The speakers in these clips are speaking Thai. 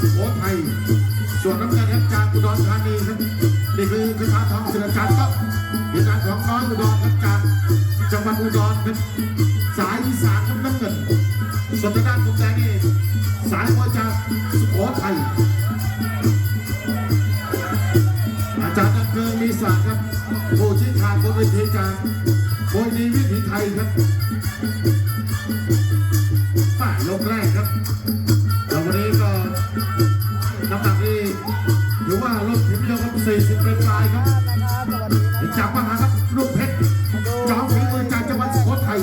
สุโขทัยส่วนน้ำเงินครับจากอุดรธานีครับนี่คือคือทางทองเนจัการก็หตุการณ์ของน้อยอุดรครับจังหวัดอุดรครับสายอีสานครับน้ำเงินส่วนทางด้านผมแดงนี่สายมาจากสุโขทัยอาจารย์นักเกินมีศักดิ์ครับผู้ชี้ขาดบนเวทีจากโอนีวิถีไทยครับป่ายลงแรกครับ สี่สิบเป็นปลายครับจากมหาครับลูกเพชรจอมฝีมือจากจังหวัดสุโขทัย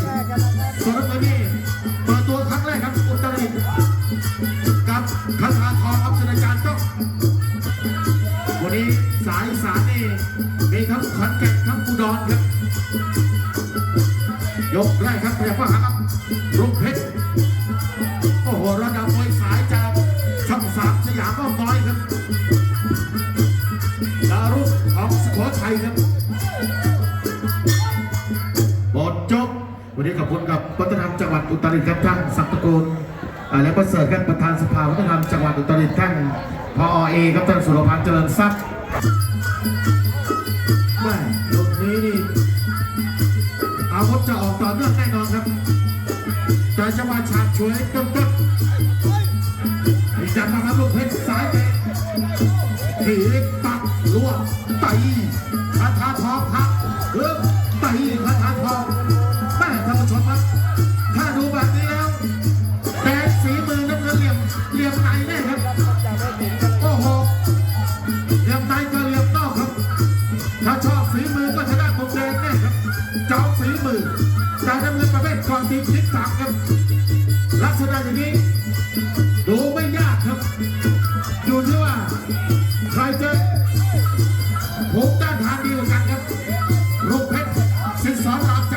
ส่วนนักเรีนนี่เปิดตัวครั้งแรกครับอุตรดิตถ์กับคาถาทองอับชนอาจารย์ต้องวันนี้สายสารนี่มีทั้งขอนแก่นทั้งอุดรครับยกแรกครับพยายามหาครับลูก วันนี้ขอบคุณกับวัฒนธรรมจังหวัดอุตรดิตถ์ท่านสักตะกูลและประเสริฐครับประธานสภาวัฒนธรรมจังหวัดอุตรดิตถ์ท่านพอเอครับท่านสุรพันธ์เจริญทรัพย์แม่ลูนี้นี่อาวุธจะออกต่อเนื่องแน่นอนครับ แต่จังหวะฉาบฉวยต้นต้นอีกจังหวะครับลูกเพชรสายไปถีบปักลวดตี Sarah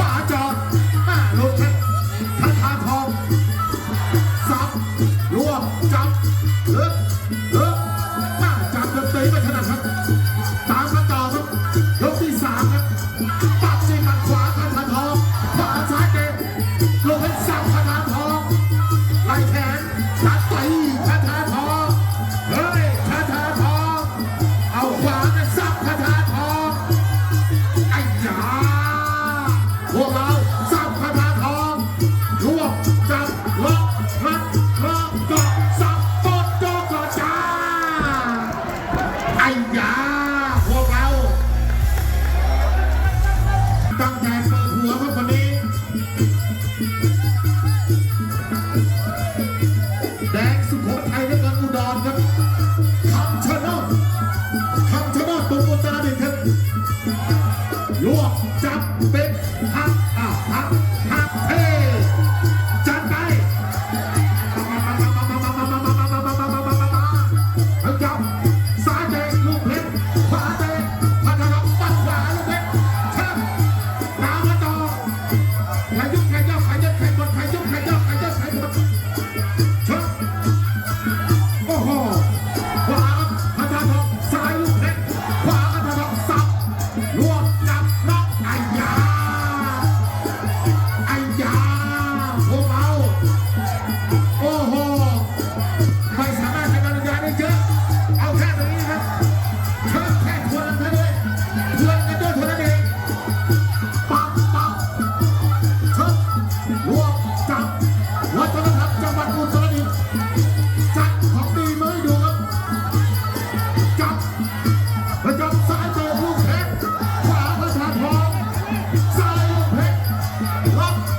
จ้าพวกเรา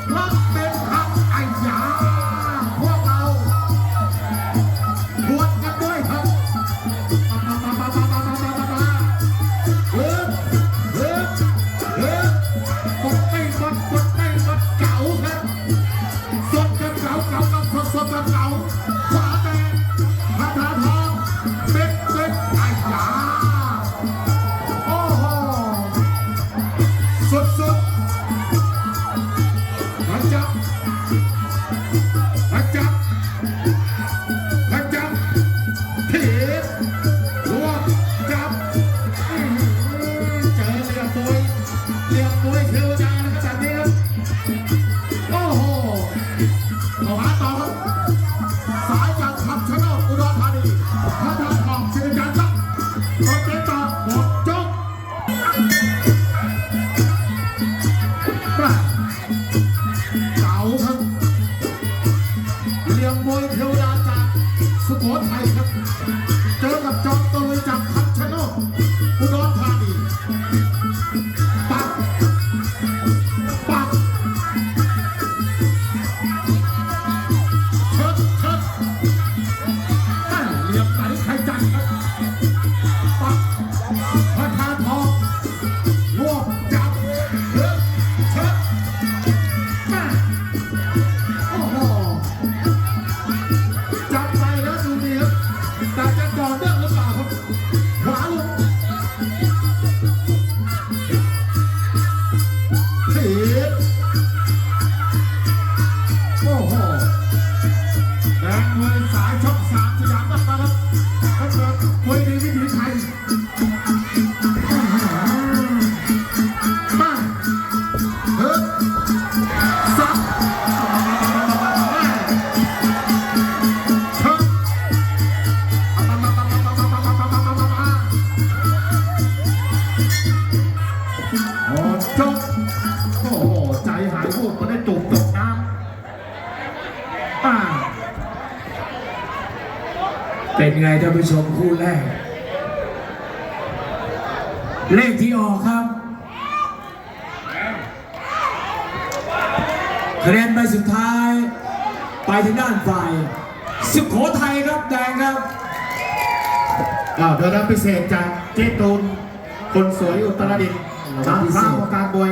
Huh? โขทัยครับ เจอกับจอมเตยจากพัชโนกอุดรธานีปักปักเชิดเชิดเหลี่ยมไหนใครจังครับ เป็นไงท่านผู้ชมคู่แรก เลขที่ออกครับคะแนนใบสุดท้าย ไปทางด้านฝ่ายสุโขทัยครับแดงครับอ้าวโดยรับพิเศษจากเจตูน คนสวยอุตรดิตถ์ทางข้าวการบวย